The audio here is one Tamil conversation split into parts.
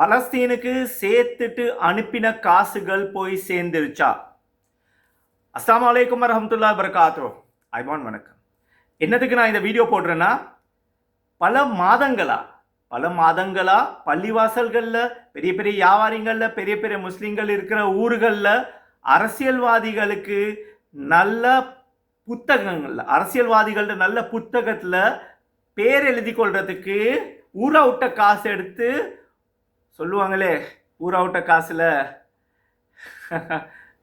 பலஸ்தீனுக்கு சேர்த்துட்டு அனுப்பின காசுகள் போய் சேர்ந்துருச்சா? அஸ்லாம் அலைக்கும் வரஹமத்துல்லா ஐ ஐபான் வணக்கம். என்னதுக்கு நான் இந்த வீடியோ போடுறேன்னா பல மாதங்களா பல மாதங்களா பள்ளிவாசல்களில் பெரிய பெரிய வியாபாரிகளில் பெரிய பெரிய முஸ்லீம்கள் இருக்கிற ஊர்களில் அரசியல்வாதிகளுக்கு நல்ல புத்தகங்கள் அரசியல்வாதிகளோட நல்ல புத்தகத்தில் பேர் எழுதி கொள்றதுக்கு ஊரை விட்ட காசு எடுத்து சொல்லுவாங்களே ஊரா விட்ட காசில்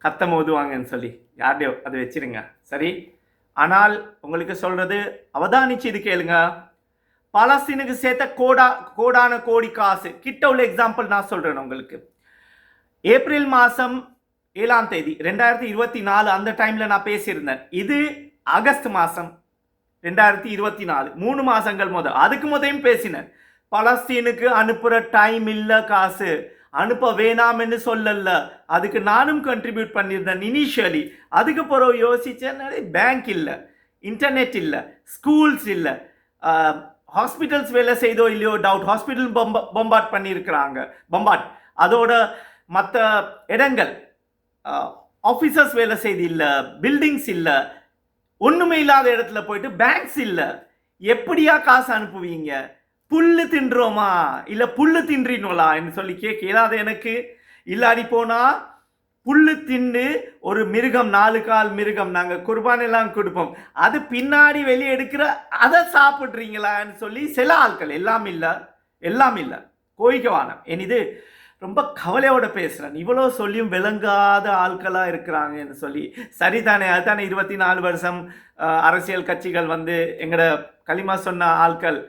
கத்தம் ஓதுவாங்கன்னு சொல்லி. யார்டையோ அதை வச்சிருங்க. சரி? ஆனால் உங்களுக்கு சொல்கிறது அவதானிச்சு இது கேளுங்க. பாலஸ்தீனுக்கு சேர்த்த கோடா கோடான கோடி காசு. கிட்ட உள்ள எக்ஸாம்பிள் நான் சொல்கிறேன் உங்களுக்கு. ஏப்ரல் மாதம் ஏழாம் தேதி ரெண்டாயிரத்தி இருபத்தி நாலு அந்த டைமில் நான் பேசியிருந்தேன். இது ஆகஸ்ட் மாதம் ரெண்டாயிரத்தி இருபத்தி நாலு. மூணு மாதங்கள் முத அதுக்கு முதலையும் பேசினேன். பலஸ்தீனுக்கு அனுப்புகிற டைம் இல்லை காசு. அனுப்ப வேணாம்னு சொல்லல. அதுக்கு நானும் கண்ட்ரிபியூட் பண்ணியிருந்தேன் இனிஷியலி அதுக்கு பிறகு யோசித்தேன் பேங்க் இல்லை இன்டர்நெட் இல்லை ஸ்கூல்ஸ் இல்லை. ஹாஸ்பிட்டல்ஸ் வேலை செய்தோ இல்லையோ டவுட் ஹாஸ்பிட்டல் பொம்ப பொம்பாட் பண்ணியிருக்கிறாங்க. பொம்பாட் அதோட மற்ற இடங்கள் ஆஃபீஸர்ஸ் வேலை செய்து இல்லை பில்டிங்ஸ் இல்லை ஒன்றுமே இல்லாத இடத்துல போயிட்டு பேங்க்ஸ் இல்லை. எப்படியா காசு அனுப்புவீங்க? புல்லு தின்றோமா? இல்லை புல்லு தின்றினோலான்னு சொல்லி கேட்க இயலாத எனக்கு இல்லாடி போனால் புல்லு தின்னு ஒரு மிருகம் நாலு கால் மிருகம் நாங்கள் குர்பானெல்லாம் கொடுப்போம். அது பின்னாடி வெளியே எடுக்கிற அதை சாப்பிட்றீங்களான்னு சொல்லி சில ஆட்கள் எல்லாம் இல்லை எல்லாம் இல்லை. கோயிக்கவானம் என் இது ரொம்ப கவலையோட பேசுகிறேன் இவ்வளோ சொல்லியும் விளங்காத ஆட்களாக இருக்கிறாங்கன்னு சொல்லி. சரிதானே அதுதானே இருபத்தி நாலு வருஷம் அரசியல் கட்சிகள் வந்து எங்களோட களிமா சொன்ன ஆட்கள்.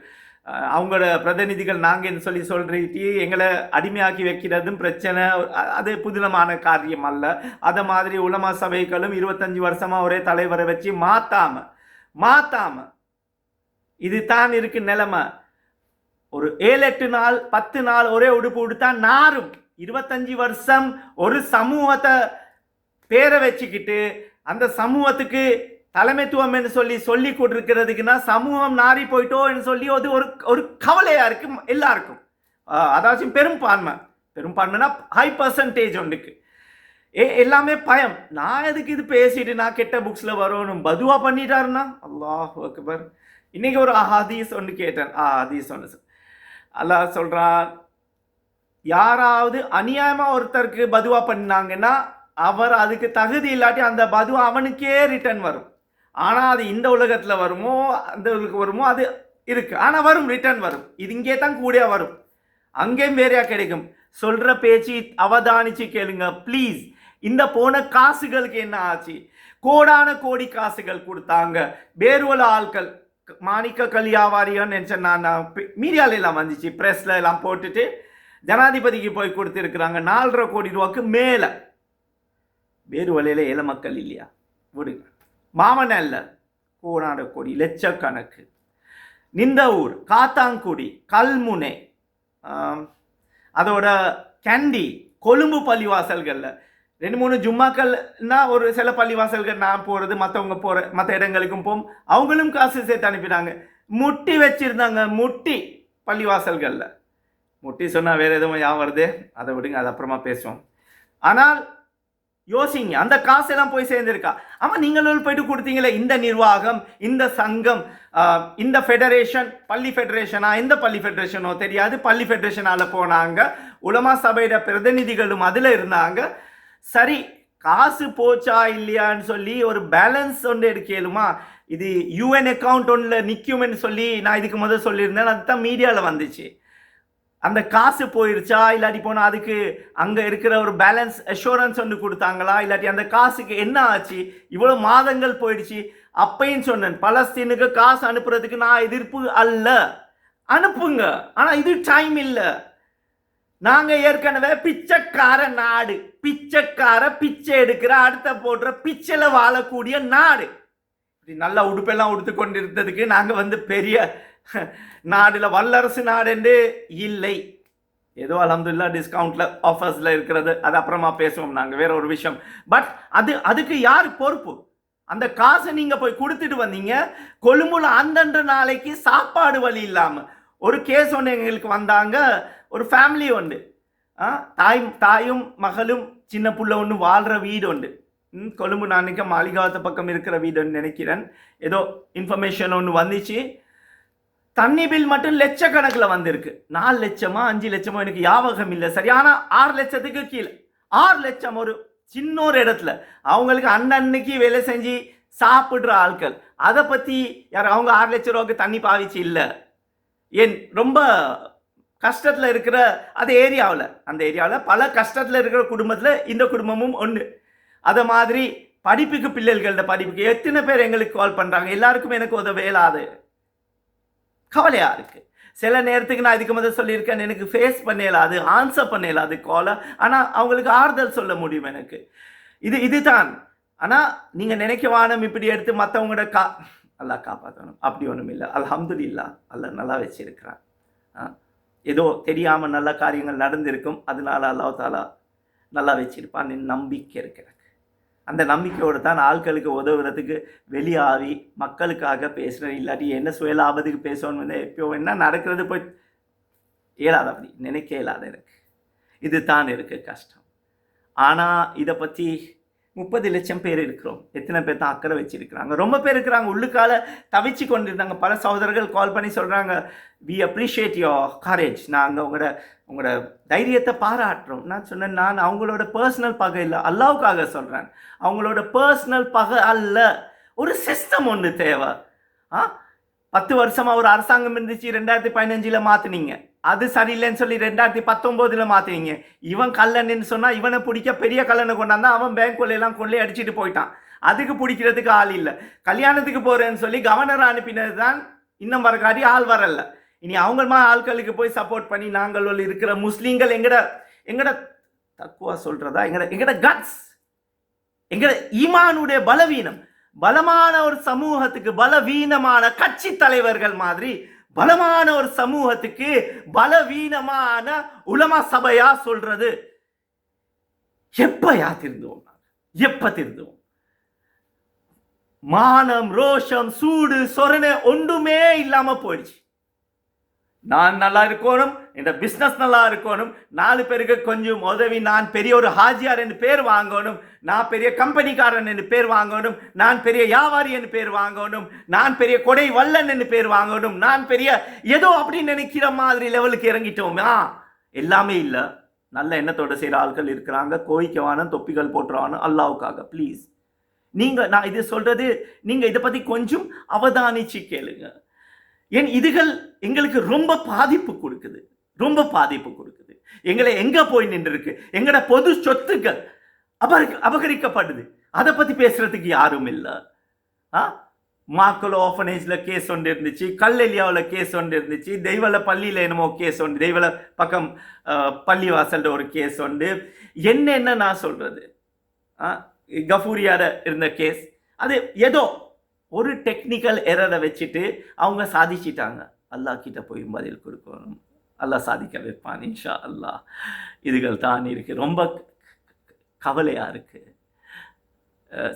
அவங்களோட பிரதிநிதிகள் நாங்கன்னு சொல்லி சொல்லிட்டு எங்களை அடிமையாக்கி வைக்கிறதும் பிரச்சனை அது புதினமான காரியம் அல்ல. அதை மாதிரி உலமா சபைகளும் இருபத்தஞ்சு வருஷமாக ஒரே தலைவரை வச்சு மாத்தாம மாத்தாம இது தான் இருக்கு நிலைமை. ஒரு ஏழு எட்டு நாள் பத்து நாள் ஒரே உடுப்பு உடுத்தா நாரும். இருபத்தஞ்சு வருஷம் ஒரு சமூகத்தை பேரை வச்சுக்கிட்டு அந்த சமூகத்துக்கு தலைமைத்துவம் என்று சொல்லி சொல்லி கொண்டிருக்கிறதுக்குன்னா சமூகம் நாரி போயிட்டோன்னு சொல்லி அது ஒரு ஒரு கவலையாக இருக்கு எல்லாருக்கும். அதாச்சும் பெரும்பான்மை. பெரும்பான்மைனா ஹை பர்சன்டேஜ் ஒன்றுக்கு. ஏ எல்லாமே பயம். நான் எதுக்கு இது பேசிட்டு நான் கெட்ட புக்ஸில் வரணும் பதுவாக பண்ணிட்டாருன்னா? அல்லாஹ் அக்பர். இன்றைக்கி ஒரு ஹதீஸ் ஒன்று கேட்டேன். ஆ ஹதீஸ் ஒன்று அல்லாஹ் சொல்றான் யாராவது அநியாயமாக ஒருத்தருக்கு பதுவாக பண்ணாங்கன்னா அவர் அதுக்கு தகுதி இல்லாட்டி அந்த பதுவா அவனுக்கே ரிட்டர்ன் வரும். ஆனால் அது இந்த உலகத்தில் வருமோ அந்த வருமோ அது இருக்குது ஆனால் வரும் ரிட்டர்ன் வரும். இது இங்கே தான் கூட வரும். அங்கேயும் வேறையா கிடைக்கும். சொல்கிற பேச்சு அவதானிச்சு கேளுங்க ப்ளீஸ் இந்த போன காசுகளுக்கு என்ன ஆச்சு? கோடான கோடி காசுகள் கொடுத்தாங்க. வேறுவல ஆட்கள் மாணிக்க கலியாவாரியோன்னு நினச்சேன் நான் மீடியால எல்லாம் வந்துச்சு. ப்ரெஸ்ல எல்லாம் போட்டுட்டு ஜனாதிபதிக்கு போய் கொடுத்துருக்குறாங்க. நாலரை கோடி ரூபாய்க்கு மேலே. வேறு வழியில் ஏழை மக்கள் இல்லையா? விடுங்க. மாமனல்ல கோடான கோடி லட்சக்கணக்கு. நிந்த ஊர் காத்தாங்குடி கல்முனை அதோட கேண்டி கொழும்பு பள்ளிவாசல்களில். ரெண்டு மூணு ஜும்மாக்கள்னா ஒரு சில பள்ளிவாசல்கள் நான் போகிறது மற்றவங்க போகிற மற்ற இடங்களுக்கும் போம் அவங்களும் காசு சேர்த்து அனுப்பினாங்க. முட்டி வச்சுருந்தாங்க முட்டி பள்ளிவாசல்களில். முட்டி சொன்னால் வேறு எதுவும் ஞாபகம் வருது? அதை விடுங்க அது அப்புறமா பேசுவோம். ஆனால் யோசிங்க. அந்த காசெல்லாம் போய் சேர்ந்திருக்கா. ஆமாம் நீங்களும் போயிட்டு கொடுத்தீங்களே இந்த நிர்வாகம் இந்த சங்கம் இந்த ஃபெடரேஷன் பள்ளி ஃபெடரேஷனா எந்த பள்ளி ஃபெடரேஷனோ தெரியாது. பள்ளி ஃபெடரேஷனால போனாங்க. உலமா சபையிட பிரதிநிதிகளும் அதில் இருந்தாங்க. சரி காசு போச்சா இல்லையான்னு சொல்லி ஒரு பேலன்ஸ் ஒன்று எடுக்கலுமா? இது யூஎன் அக்கௌண்ட் ஒன்றில் நிற்கும்னு சொல்லி நான் இதுக்கு முதல் சொல்லியிருந்தேன். அதுதான் மீடியாவில் வந்துச்சு. அந்த காசு போயிருச்சா? இல்லாட்டி போனால் அதுக்கு அங்கே இருக்கிற ஒரு பேலன்ஸ் அஷூரன்ஸ் ஒன்று கொடுத்தாங்களா? இல்லாட்டி அந்த காசுக்கு என்ன ஆச்சு? இவ்வளோ மாதங்கள் போயிடுச்சு. அப்பையும் சொன்னேன் பலஸ்தீனுக்கு காசு அனுப்புறதுக்கு நான் எதிர்ப்பு அல்ல. அனுப்புங்க. ஆனால் இது டைம் இல்லை. நாங்கள் ஏற்கனவே பிச்சைக்கார நாடு. பிச்சைக்கார பிச்சை எடுக்கிற அடுத்த போடுற பிச்சையில் வாழக்கூடிய நாடு. இப்படி நல்ல உடுப்பெல்லாம் உடுத்து கொண்டிருந்ததுக்கு நாங்கள் வந்து பெரிய நாடுல வல்லரசு நாடு என்று இல்லை. ஏதோ அலமதுல்லா டிஸ்கவுண்ட்ல ஆஃபர்ஸ்ல இருக்கிறது. அது அப்புறமா பேசுவோம் நாங்க வேற ஒரு விஷயம். பட் அது அதுக்கு யார் பொறுப்பு? அந்த காசை நீங்க போய் கொடுத்துட்டு வந்தீங்க. கொழும்புல அந்தன்ற நாளைக்கு சாப்பாடு வழி இல்லாம. ஒரு கேஸ் ஒன்று எங்களுக்கு வந்தாங்க. ஒரு ஃபேமிலி ஒன்று ஆ தாய் தாயும் மகளும் சின்ன புள்ள ஒன்று வாழ்கிற வீடு உண்டு. ம், கொழும்பு நான் நினைக்க மாளிகாவத்து பக்கம் இருக்கிற வீடுன்னு நினைக்கிறேன். ஏதோ இன்ஃபர்மேஷன் ஒன்று வந்துச்சு. தண்ணி பில் மட்டும் லட்சக்கணக்கில் வந்திருக்கு. நாலு லட்சமா அஞ்சு லட்சமோ எனக்கு ஞாபகம் இல்லை. சரியான ஆறு லட்சத்துக்கு கீழே ஆறு லட்சம் ஒரு சின்ன ஒரு இடத்துல அவங்களுக்கு அன்னன்னைக்கு வேலை செஞ்சு சாப்பிட்ற ஆட்கள். அதை பற்றி யார் அவங்க ஆறு லட்ச ரூபாய்க்கு தண்ணி பாவிச்சு இல்லை. ஏன் ரொம்ப கஷ்டத்தில் இருக்கிற அந்த ஏரியாவில் அந்த ஏரியாவில் பல கஷ்டத்தில் இருக்கிற குடும்பத்தில் இந்த குடும்பமும் ஒன்று அதை மாதிரி படிப்புக்கு பிள்ளைகளோட படிப்புக்கு எத்தனை பேர் எங்களுக்கு கால் பண்ணுறாங்க எல்லாருக்கும் எனக்கு உதவ இயலாது. கவலையாக இருக்குது சில நேரத்துக்கு நான் இதுக்கு முதல் சொல்லியிருக்கேன் எனக்கு ஃபேஸ் பண்ண இயலாது ஆன்சர் பண்ண இயலாது காலை ஆனால் அவங்களுக்கு ஆறுதல் சொல்ல முடியும் எனக்கு. இது இதுதான். ஆனால் நீங்கள் நினைக்க வானம் இப்படி எடுத்து மற்றவங்களோட கா நல்லா காப்பாற்றணும் அப்படி ஒன்றும் இல்லை. இல்லா அல்ல நல்லா வச்சிருக்கிறான். ஆ? ஏதோ தெரியாமல் நல்ல காரியங்கள் நடந்திருக்கும். அதனால அல்லாஹ் தாலா நல்லா வச்சிருப்பான். நம்பிக்கை இருக்கிறேன் அந்த நம்பிக்கையோடு தான் ஆட்களுக்கு உதவுறதுக்கு வெளியாகி மக்களுக்காக பேசுகிறேன் இல்லாட்டி என்ன சுயலாபத்துக்கு பேசணும்னு வந்து எப்போ என்ன நடக்கிறது போய் இயலாத அப்படி நினைக்க இயலாத எனக்கு இது தான் இருக்குது கஷ்டம். ஆனால் இதை பற்றி முப்பது லட்சம் பேர் இருக்கிறோம். எத்தனை பேர் தான் அக்கறை வச்சிருக்கிறாங்க? ரொம்ப பேர் இருக்கிறாங்க. உள்ளுக்கால தவிச்சு கொண்டிருந்தாங்க. பல சகோதரர்கள் கால் பண்ணி சொல்கிறாங்க வி அப்ரிஷியேட் யோர் கரேஜ் நாங்கள் உங்களோட உங்களோட தைரியத்தை பாராட்டுறோம். நான் சொன்னேன் நான் அவங்களோட பர்சனல் பகை இல்லை. அல்லாவுக்காக சொல்கிறேன் அவங்களோட பர்சனல் பகை அல்ல. ஒரு சிஸ்டம் ஒன்று தேவை. ஆ? பத்து வருஷமாக ஒரு அரசாங்கம் இருந்துச்சு. ரெண்டாயிரத்தி பதினஞ்சில் மாற்றினீங்க அது சரியில்லைன்னு சொல்லி ரெண்டாயிரத்தி பத்தொம்போதில் மாற்றினீங்க இவன் கல்லன்னு சொன்னால் இவனை பிடிக்க பெரிய கல்லனை கொண்டாந்தா அவன் பேங்க் கொள்ளையெல்லாம் கொள்ளை அடிச்சிட்டு போயிட்டான். அதுக்கு பிடிக்கிறதுக்கு ஆள் இல்லை. கல்யாணத்துக்கு போகிறேன்னு சொல்லி கவர்னர் அனுப்பினது தான் இன்னும் வரக்காட்டி ஆள் வரல. இனி அவங்களமா ஆட்களுக்கு போய் சப்போர்ட் பண்ணி நாங்கள் இருக்கிற முஸ்லீம்கள் எங்கட எங்கட தக்குவா சொல்கிறதா எங்கட எங்கட கட்ஸ் எங்கட ஈமானுடைய பலவீனம். பலமான ஒரு சமூகத்துக்கு பலவீனமான கட்சி தலைவர்கள் மாதிரி பலமான ஒரு சமூகத்துக்கு பலவீனமான உலமா சபையா சொல்றது. எப்பயா திருந்துவோம் எப்ப திருந்துவோம்? மானம் ரோஷம் சூடு சொரணை ஒன்றுமே இல்லாம போயிடுச்சு. நான் நல்லா இருக்கணும் இந்த பிஸ்னஸ் நல்லா இருக்கணும். நாலு பேருக்கு கொஞ்சம் உதவி. நான் பெரிய ஒரு ஹாஜியார் என்று பேர் வாங்கணும். நான் பெரிய கம்பெனிக்காரன் என்று பேர் வாங்கணும். நான் பெரிய வியாபாரி என்று பேர் வாங்கணும். நான் பெரிய கொடை வல்லன் என்று பேர் வாங்கணும். நான் பெரிய ஏதோ அப்படின்னு நினைக்கிற மாதிரி லெவலுக்கு இறங்கிட்டோமா. எல்லாமே இல்லை. நல்ல எண்ணத்தோட செய்கிற ஆட்கள் இருக்கிறாங்க. கோயிக்கவான தொப்பிகள் போட்டுருவானு அல்லாவுக்காக ப்ளீஸ் நீங்கள் நான் இது சொல்கிறது நீங்கள் இதை பற்றி கொஞ்சம் அவதானிச்சு கேளுங்க. ஏன் இதுகள் எங்களுக்கு ரொம்ப பாதிப்பு கொடுக்குது. ரொம்ப பாதிப்பு கொடுக்குது. எங்களை எங்கே போய் நின்றுருக்கு? எங்களோட பொது சொத்துக்கள் அபரி அபகரிக்கப்படுது. அதை பற்றி பேசுகிறதுக்கு யாரும் இல்லை. ஆ? மாக்கல் ஆஃபனேஜில் கேஸ் ஒன்று இருந்துச்சு. கல்லெலியாவில் கேஸ் ஒன்று இருந்துச்சு. தெய்வல பள்ளியில் என்னமோ கேஸ் ஒன்று தெய்வல பக்கம் பள்ளி வாசலில் ஒரு கேஸ் உண்டு என்னென்ன நான் சொல்கிறது ஆ? கஃபூரியார இருந்த கேஸ் அது ஏதோ ஒரு டெக்னிக்கல் எரரை வச்சுட்டு அவங்க சாதிச்சிட்டாங்க. அல்லாஹ் கிட்ட போய் பதில் கொடுக்கணும். அல்லாஹ் சாதிக்க வைப்பான் இன்ஷா அல்லாஹ் இதுகள் தான் இருக்குது ரொம்ப கவலையாக இருக்குது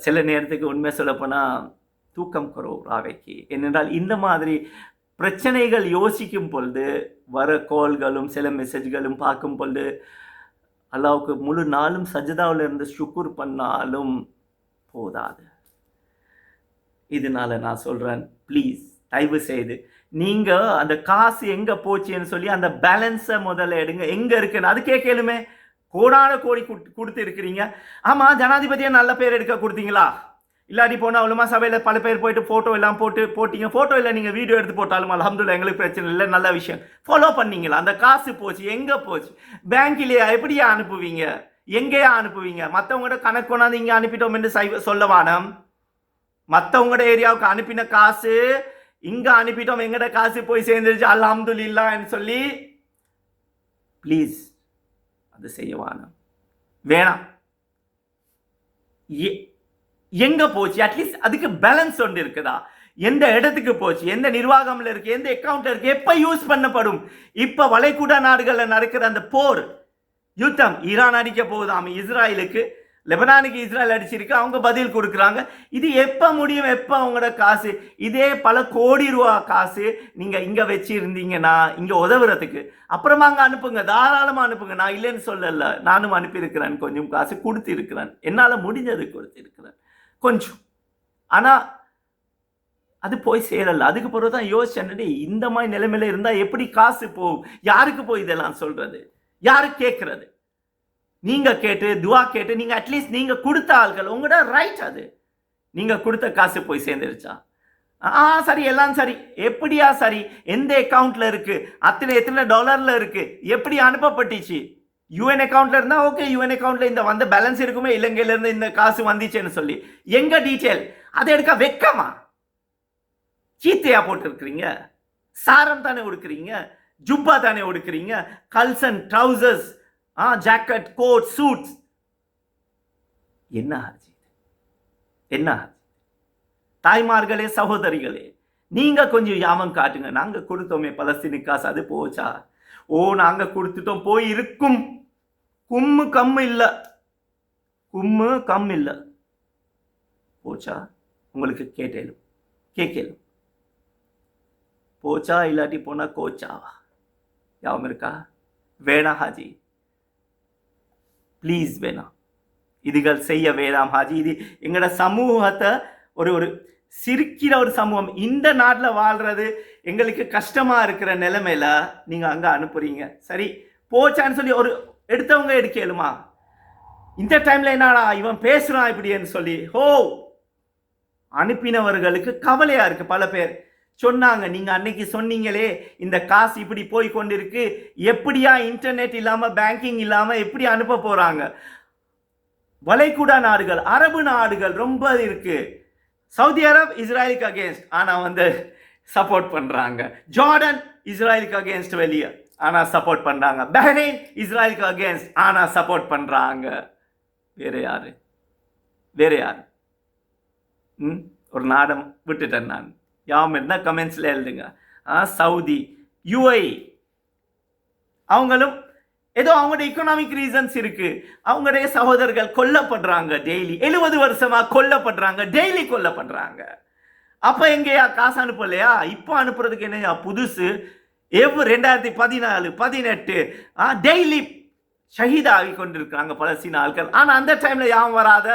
சில நேரத்துக்கு உண்மை சொல்லப்போனால் தூக்கம் குறவு ராவைக்கு ஏனென்றால் இந்த மாதிரி பிரச்சனைகள் யோசிக்கும் பொழுது வர கால்களும் சில மெசேஜ்களும் பார்க்கும் பொழுது அல்லாவுக்கு முழு நாளும் சஜிதாவில் இருந்து சுக்குர் பண்ணாலும் போதாது. இதனால நான் சொல்கிறேன் ப்ளீஸ் தயவு செய்து நீங்கள் அந்த காசு எங்கே போச்சுன்னு சொல்லி அந்த பேலன்ஸை முதல்ல எடுங்க. எங்கே இருக்குன்னு அதுக்கே கேளுமே. கோடான கோடி குட்- கொடுத்து ஆமாம் ஜனாதிபதியை நல்ல பேர் எடுக்க கொடுத்தீங்களா? இல்லாட்டி போனால் அவ்வளோமா சபையில் பல பேர் போயிட்டு ஃபோட்டோ எல்லாம் போட்டு போட்டிங்க. ஃபோட்டோ இல்லை நீங்கள் வீடியோ எடுத்து போட்டாலும் அல்ஹம்துலில்லாஹ் எங்களுக்கு பிரச்சனை இல்லை. நல்ல விஷயம். ஃபாலோ பண்ணீங்களா? அந்த காசு போச்சு எங்கே போச்சு? பேங்க்லேயா எப்படியா அனுப்புவீங்க? எங்கேயா அனுப்புவீங்க? மற்றவங்களோட கணக்கு கொண்டாந்து இங்கே அனுப்பிட்டோம் என்று சை சொல்ல வானம். மற்றவங்களோட ஏரியாவுக்கு அனுப்பின காசு இங்கே அனுப்பிட்டோம் எங்கட காசு போய் சேர்ந்துருச்சு அல்ஹம்துலில்லான்னு சொல்லி ப்ளீஸ் அது செய்யவான வேணாம். எ- எங்க போச்சு? அட்லீஸ்ட் அதுக்கு பேலன்ஸ் ஒன்று இருக்குதா? எந்த இடத்துக்கு போச்சு? எந்த நிர்வாகம்ல இருக்கு? எந்த அக்கவுண்ட்ல இருக்கு? எப்ப யூஸ் பண்ணப்படும்? இப்ப வளைகுடா நாடுகள்ல நடக்கிற அந்த போர் யுத்தம் ஈரான் அடிக்க போகுதாம் இஸ்ராயலுக்கு லெபனானுக்கு இஸ்ரேல் அடிச்சிருக்கு அவங்க பதில் கொடுக்குறாங்க. இது எப்போ முடியும்? எப்போ அவங்களோட காசு? இதே பல கோடி ரூபா காசு நீங்கள் இங்கே வச்சுருந்தீங்கன்னா இங்கே உதவுறதுக்கு. அப்புறமா அங்கே அனுப்புங்க தாராளமாக அனுப்புங்க. நான் இல்லைன்னு சொல்லலை. நானும் அனுப்பியிருக்கிறேன். கொஞ்சம் காசு கொடுத்திருக்கிறேன். என்னால் முடிஞ்சது கொடுத்திருக்கிறேன். கொஞ்சம். ஆனால் அது போய் சேரல. அதுக்கு பிறகு தான் யோசிச்சேன் இந்த மாதிரி நிலைமையில இருந்தால் எப்படி காசு போகும்? யாருக்கு போய் இதெல்லாம் சொல்கிறது யாரு கேட்குறது நீங்கள் கேட்டு துவா கேட்டு நீங்கள் அட்லீஸ்ட் நீங்கள் கொடுத்த ஆள்கள் உங்களோட ரைட் அது. நீங்கள் கொடுத்த காசு போய் சேர்ந்துருச்சா? ஆ சரி எல்லாம் சரி. எப்படியா சரி? எந்த அக்கௌண்ட்டில் இருக்குது அத்தனை எத்தனை டாலரில் இருக்குது எப்படி அனுப்பப்பட்டுச்சு? யூஎன் அக்கவுண்ட்ல இருந்தால் ஓகே யூஎன் அக்கவுண்ட்ல இந்த வந்த பேலன்ஸ் இருக்குமே? இலங்கையிலேருந்து இந்த காசு வந்துச்சுன்னு சொல்லி. எங்க டீட்டெயில் அதை எடுக்க வெக்கமா? சீத்தையா போட்டிருக்கிறீங்க. சாரம் தானே கொடுக்குறீங்க ஜுப்பா தானே கொடுக்குறீங்க கல்சன் ட்ரௌசர்ஸ் ஆ ஜாக்கெட் கோட் சூட்ஸ் என்ன ஆச்சு என்ன ஆச்சு தாய்மார்களே சகோதரிகளே நீங்க கொஞ்சம் யாமம் காட்டுங்க. நாங்க கொடுத்தோமே பலஸ்தீனு காசு அது போச்சா? ஓ நாங்க கொடுத்துட்டோம் போய் இருக்கும். கும்மு கம்மு இல்லை. கும்மு கம் இல்லை. போச்சா? உங்களுக்கு கேட்டேலும் கேட்கலும். போச்சா? இல்லாட்டி போனா கோச்சாவா யாவும் இருக்கா? வேணா ஹாஜி. ப்ளீஸ் வேணாம். இதுகள் செய்ய வேணாம் ஹாஜி. இது எங்களோட சமூகத்தை ஒரு ஒரு சிரிக்கிற ஒரு சமூகம். இந்த நாட்டில் வாழ்றது எங்களுக்கு கஷ்டமாக இருக்கிற நிலைமையில் நீங்கள் அங்கே அனுப்புறீங்க. சரி போச்சான்னு சொல்லி ஒரு எடுத்தவங்க எடுக்கலுமா இந்த டைமில் என்னடா இவன் பேசுகிறான் இப்படின்னு சொல்லி ஹோ! அனுப்பினவர்களுக்கு கவலையாக இருக்குது பல பேர். சொன்னாங்க. நீங்கள் அன்னைக்கு சொன்னீங்களே இந்த காசு இப்படி போய் கொண்டிருக்கு எப்படியா இன்டர்நெட் இல்லாமல் பேங்கிங் இல்லாமல் எப்படி அனுப்ப போகிறாங்க வளைகுடா நாடுகள் அரபு நாடுகள் ரொம்ப இருக்கு. சவுதி அரப் இஸ்ரேலுக்கு அகேன்ஸ்ட் ஆனால் வந்து சப்போர்ட் பண்ணுறாங்க ஜார்டன் இஸ்ரேலுக்கு அகேன்ஸ்ட் வெளியே. ஆனால் சப்போர்ட் பண்ணுறாங்க பஹ்ரைன் இஸ்ரேலுக்கு அகேன்ஸ்ட் ஆனால் சப்போர்ட் பண்ணுறாங்க வேறு யார்? வேறு யார்? ம்? ஒரு நாடம் விட்டுட்டேன் நான். யாம் இருந்தால் கமெண்ட்ஸில் எழுதுங்க. ஆ சவுதி யுஐ அவங்களும் ஏதோ அவங்களோட எக்கனாமிக் ரீசன்ஸ் இருக்கு. அவங்களுடைய சகோதரர்கள் கொல்லப்படுறாங்க டெய்லி எழுபது வருஷமா கொல்லப்படுறாங்க டெய்லி கொல்லப்படுறாங்க. அப்போ எங்கேயா? காசு அனுப்பலையா? இப்போ அனுப்புறதுக்கு என்னையா? புதுசு. எவ் ரெண்டாயிரத்தி பதினாலு பதினெட்டு. டெய்லி ஷஹீதாகி கொண்டிருக்கிறாங்க பலஸ்தீன ஆட்கள் ஆனால் அந்த டைமில் யாவும் வராத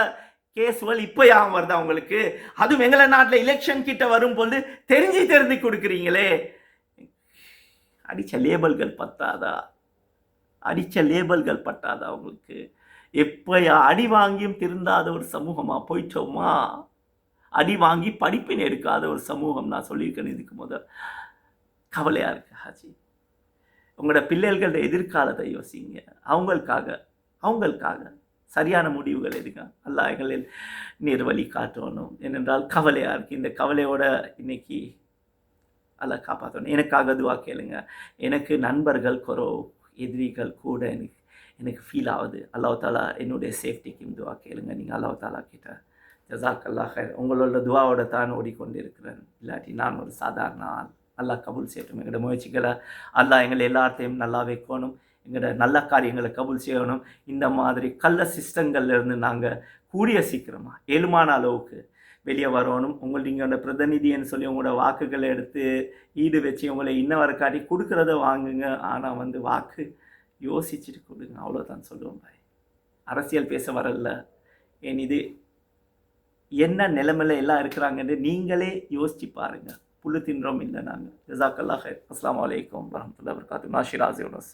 கேஸ்வல் இப்போ யாவும் வருதா உங்களுக்கு? அதுவும் எங்களை நாட்டில் எலெக்ஷன் கிட்ட வரும்போது தெரிஞ்சு தெரிஞ்சு கொடுக்குறீங்களே. அடித்த லேபல்கள் பத்தாதா? அடித்த லேபல்கள் பட்டாதா உங்களுக்கு? எப்போ அடி வாங்கியும் திருந்தாத ஒரு சமூகமாக போயிட்டோமா? அடி வாங்கி படிப்பின் எடுக்காத ஒரு சமூகம் நான் சொல்லியிருக்கேன் இதுக்கு முதல். கவலையாக இருக்கு ஹாஜி. உங்களோட பிள்ளைகளோட எதிர்காலத்தை யோசிங்க. அவங்களுக்காக அவங்களுக்காக. சரியான முடிவுகள் எடுங்க அல்லாஹ் எங்களில் நீர் வழி காட்டணும். ஏனென்றால் கவலையாக இருக்குது இந்த கவலையோட இன்னைக்கு அல்லா காப்பாற்றணும் எனக்காக துவா கேளுங்க. எனக்கு நண்பர்கள் குறோ எதிரிகள் கூட எனக்கு எனக்கு ஃபீல் ஆகுது. அல்லாஹ் தாலா என்னுடைய சேஃப்டிக்கும் துவா கேளுங்க. நீங்கள் அல்லாஹ் தாலா கிட்ட ஜசாக் அல்லாஹ் உங்களோட துவாவோட தான் ஓடிக்கொண்டிருக்கிறேன். இல்லாட்டி நான் ஒரு சாதாரண ஆள். அல்லாஹ் கபுல் செய்யட்டும். எங்களோட முயற்சிகளை அல்லாஹ் எங்களை எல்லாத்தையும் நல்லா வைக்கணும். எங்களோட நல்ல காரியங்களை கபுல் செய்யணும். இந்த மாதிரி கள்ள சிஸ்டங்கள்லேருந்து நாங்கள் கூடிய சீக்கிரமாக ஏழுமான அளவுக்கு வெளியே வரணும். உங்கள் நீங்களோட பிரதிநிதின்னு சொல்லி உங்களோட வாக்குகளை எடுத்து ஈடு வச்சு உங்களை இன்ன வர காட்டி கொடுக்குறத வாங்குங்க. ஆனால் வந்து வாக்கு யோசிச்சுட்டு கொடுங்க. அவ்வளோதான் சொல்லுவோம் பாய். அரசியல் பேச வரல. ஏன் இது என்ன நிலைமையில எல்லாம் இருக்கிறாங்கன்னு நீங்களே யோசிச்சு பாருங்கள் புல்லு தின்றோம் இல்லை நாங்கள் ஜசாக்கல்லா ஹைர் அஸ்லாம் வலைக்கம் வரமத்துல்லா வர்காத்து நான் ஷிராஸ் யூனஸ்.